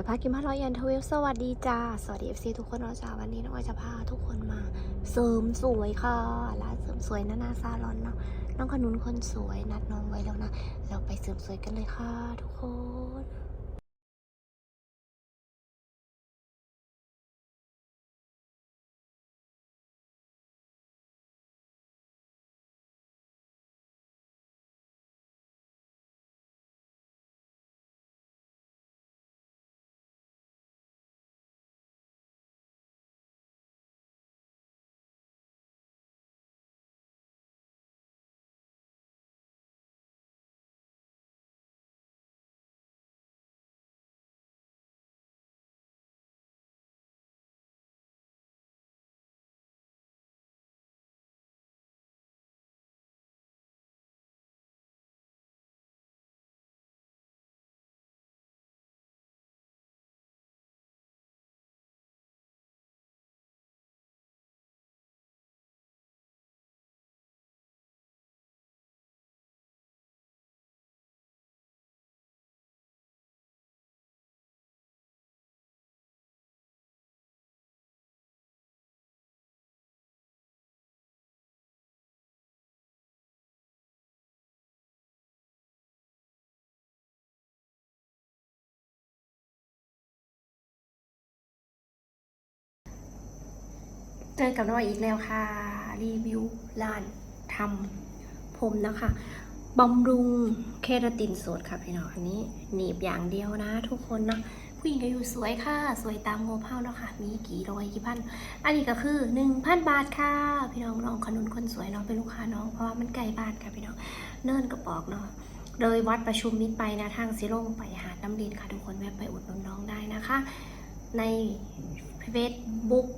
อยพากินพาร้อยยันทวิลสวัสดีจ้า สวัสดีเอฟซีทุกคนนะจ้าวันนี้น้องออยจะพาทุกคนมา เสริมสวยค่ะร้านเสริมสวยนานาซาลอนเนาะน้องขนุนคนสวยนัดน้องไว้แล้วนะ เราไปเสริมสวยกันเลยค่ะทุกคน เจอกับน้อยอีกแล้วค่ะ รีวิวร้านทำผมนะคะบำรุงเคราตินสดค่ะพี่น้องอันนี้หนีบอย่างเดียวนะ ทุกคนนะผู้หญิงก็อยู่สวยค่ะ สวยตามโงเผาแล้วค่ะ มีกี่ร้อยกี่พัน อันนี้ก็คือ 1,000 บาทค่ะ พี่น้องน้องขนุนคนสวยเนาะเป็นลูกค้าน้องเพราะว่ามันไกลบ้านค่ะพี่น้องเนิ่นกระปอกเนาะเลยวัดประชุมมิตรไปนะทางซิลงไปหาดน้ำดินค่ะ ทุกคนแวะไปอุดหนุนน้องได้นะคะ ในเฟซบุ๊ก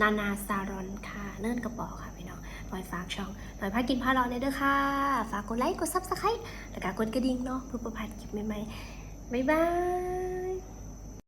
นานาซารอนค่ะ เนิ่นกระป๋อค่ะพี่น้องหน่อยฝากช่องหน่อยพากินพาเราเลยเด้อค่ะ ฝากกดไลค์กดซับสไครต์แล้วก็กดกระดิ่งเนาะเพื่อประพัดคลิปใหม่ๆบ๊ายบาย